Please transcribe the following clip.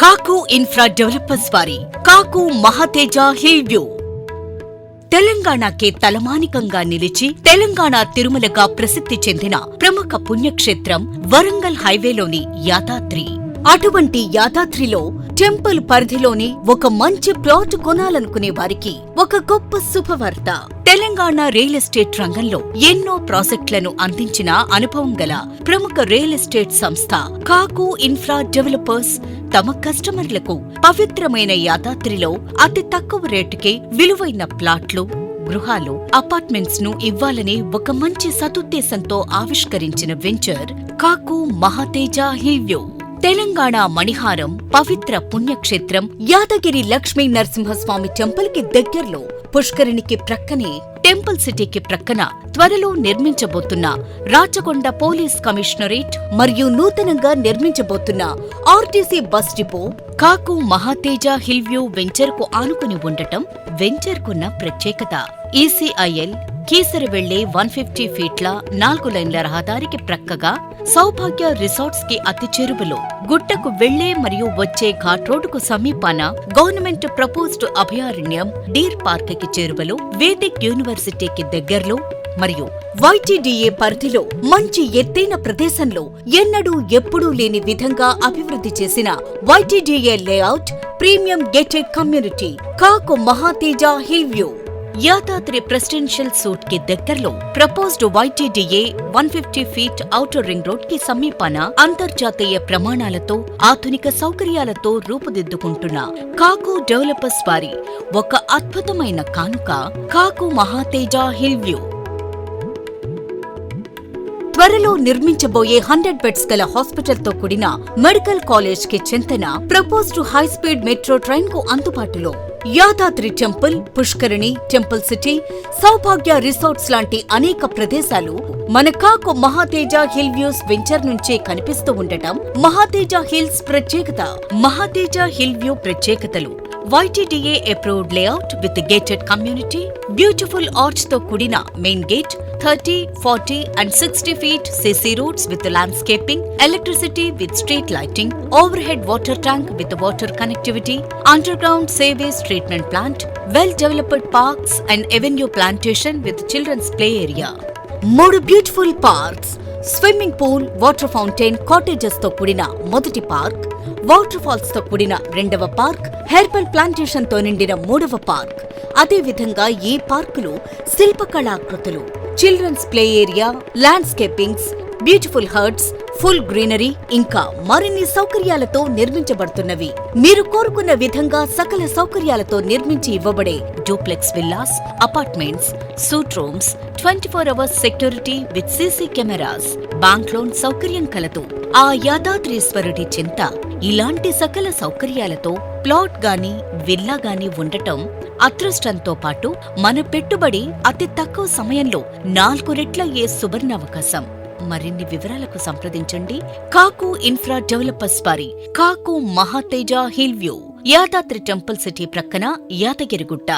కాకు infra developers వారి కాకు మహాతేజ హిల్ వ్యూ. తెలంగాణకే తలమానికంగా నిలిచి తెలంగాణ తిరుమలగా ప్రసిద్ధి చెందిన ప్రముఖ పుణ్యక్షేత్రం వరంగల్ హైవేలోని యాదాద్రి. అటువంటి యాదాద్రిలో టెంపుల్ పరిధిలోని ఒక మంచి ప్లాట్ కొనాలనుకునే వారికి ఒక గొప్ప శుభవార్త. తెలంగాణ రియల్ ఎస్టేట్ రంగంలో ఎన్నో ప్రాజెక్టులను అందించిన అనుభవం గల ప్రముఖ రియల్ ఎస్టేట్ సంస్థ కాకు ఇన్ఫ్రా డెవలపర్స్ తమ కస్టమర్లకు పవిత్రమైన యాదాద్రిలో అతి తక్కువ రేటుకే విలువైన ప్లాట్లు గృహాలు అపార్ట్మెంట్స్ను ఇవ్వాలనే ఒక మంచి సదుద్దేశంతో ఆవిష్కరించిన వెంచర్ కాకు మహాతేజ హివ్యూ. తెలంగాణ మణిహారం పవిత్ర పుణ్యక్షేత్రం యాదగిరి లక్ష్మీ నరసింహస్వామి టెంపుల్కి దగ్గరలో పుష్కరిణికి ప్రక్కనే టెంపుల్ సిటీకి ప్రక్కన త్వరలో నిర్మించబోతున్న రాచకొండ పోలీస్ కమిషనరేట్ మరియు నూతనంగా నిర్మించబోతున్న RTC bus depot Kaku Mahateja Hill View వెంచర్కు వెంచర్కు ఆనుకుని ఉండటం వెంచర్ కున్న ప్రత్యేకత. ఈసీఐఎల్ కీసరి వెళ్ళే వన్ ఫిఫ్టీ ఫీట్ల నాలుగు లైన్ల రహదారికి ప్రక్కగా సౌభాగ్య రిసార్ట్స్కి అతి చేరువలో గుట్టకు వెళ్ళే మరియు వచ్చే ఘాట్ రోడ్డుకు సమీపాన గవర్నమెంట్ ప్రపోజ్డ్ అభయారణ్యం డీర్ పార్క్కి చేరువలో వేదిక్ యూనివర్సిటీకి దగ్గరలో మరియు వైటీడీఏ పరిధిలో మంచి ఎత్తైన ప్రదేశంలో ఎన్నడూ ఎప్పుడూ లేని విధంగా అభివృద్ధి చేసిన YTDA layout premium gated community కాకు Mahateja hill view Yadadri presidential సూట్కి దగ్గరలో proposed YTDA one fifty feet outer ring రోడ్కి సమీపాన అంతర్జాతీయ ప్రమాణాలతో ఆధునిక సౌకర్యాలతో రూపుదిద్దుకుంటున్న కాకు డెవలపర్స్ వారి ఒక అద్భుతమైన కానుక కాకు మహాతేజ హిల్ వ్యూ. త్వరలో నిర్మించబోయే హండ్రెడ్ బెడ్స్ గల హాస్పిటల్తో కూడిన మెడికల్ కాలేజ్కి చెంతన ప్రపోజ్డ్ హై స్పీడ్ మెట్రో ట్రైన్కు అందుబాటులో. యాదాద్రి టెంపుల్ పుష్కరిణి టెంపుల్ సిటీ సౌభాగ్య రిసార్ట్స్ లాంటి అనేక ప్రదేశాలు మన Kaku Mahateja hill views venture నుంచే కనిపిస్తూ ఉండటం మహాతేజ హిల్స్ ప్రత్యేకత. మహాతేజ హిల్ వ్యూ ప్రత్యేకతలు. YTDA approved layout with gated community beautiful ఆర్చ్తో కూడిన main gate thirty forty and sixty feet CC roads with landscaping electricity with street lighting overhead water tank with water connectivity underground sewage treatment plant well developed parks and avenue plantation with children's play area మూడు beautiful parks swimming pool water fountain కాటేజెస్తో కూడిన మొదటి park water ఫాల్స్తో కూడిన రెండవ park herbal ప్లాంటేషన్తో నిండిన మూడవ park. అదేవిధంగా ఈ పార్కులు శిల్పకళాకృతులు. Children's play area landscapings beautiful huts full greenery ఇంకా మరిన్ని సౌకర్యాలతో నిర్మించబడుతున్నవి. మీరు కోరుకున్న విధంగా సకల సౌకర్యాలతో నిర్మించి ఇవ్వబడే duplex villas apartments suite rooms twenty four hours security with CC cameras bank loan సౌకర్యం కలదు. ఆ యాదాద్రీశ్వరుడి చింత ఇలాంటి సకల సౌకర్యాలతో ప్లాట్ గాని విల్లా గాని ఉండటం అదృష్టంతో పాటు మన పెట్టుబడి అతి తక్కువ సమయంలో నాలుగు రెట్లయ్యే సువర్ణావకాశం. మరిన్ని వివరాలకు సంప్రదించండి కాకు ఇన్ఫ్రా డెవలపర్స్ వారి కాకు Mahateja hill view Yadadri temple city ప్రక్కన యాదగిరిగుట్ట.